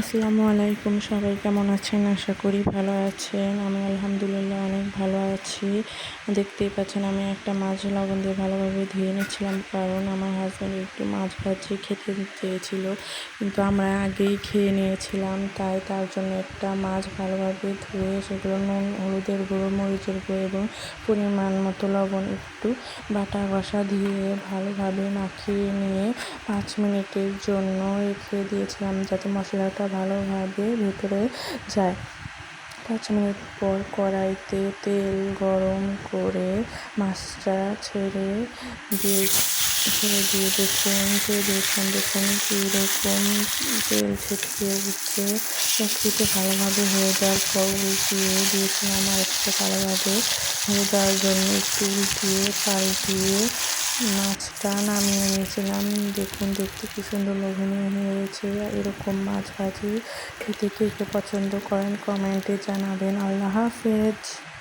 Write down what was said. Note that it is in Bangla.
আসসালামু আলাইকুম সবাই কেমন আছেন? আশা করি ভালো আছেন। আমি আলহামদুলিল্লাহ অনেক ভালো আছি। দেখতেই পাচ্ছেন আমি একটা মাছ লবণ দিয়ে ভালোভাবে ধুয়ে নিচ্ছিলাম, কারণ আমার হাজব্যান্ড একটু মাছ ভাজি খেতে চেয়েছিল। কিন্তু আমরা আগেই খেয়ে নিয়েছিলাম, তাই তার জন্য একটা মাছ ভালোভাবে ধুয়ে সেগুলো নুন, হলুদের গুঁড়ো, মরিচের গুঁড়ো এবং পরিমাণ মতো লবণ, একটু বাটা ঘষা দিয়ে ভালোভাবে মাখিয়ে নিয়ে পাঁচ মিনিটের জন্য রেখে দিয়েছিলাম, যাতে মশলাটা ভালোভাবে ভেতরে যায়। পাঁচ মিনিট পর কড়াইতে তেল গরম করে মাছটা ছেড়ে দিয়ে ছেড়ে দিয়ে দেখুন যে দেখুন দেখুন কীরকম তেল ছিটকে উঠছে। সবকিছু ভালোভাবে হয়ে যাওয়ার পর উল্টিয়ে দিয়েছিলাম আর একটু ভালোভাবে। হয়ে যাওয়ার জন্য একটু উল্টিয়ে, পাল্টিয়ে মাছটা নামিয়ে নিয়েছিলাম। দেখুন, দেখতে কি সুন্দর লোভনীয় হয়েছে। এরকম মাছ ভাজি খেতে কে কে পছন্দ করেন কমেন্টে জানাবেন। আল্লাহ হাফেজ।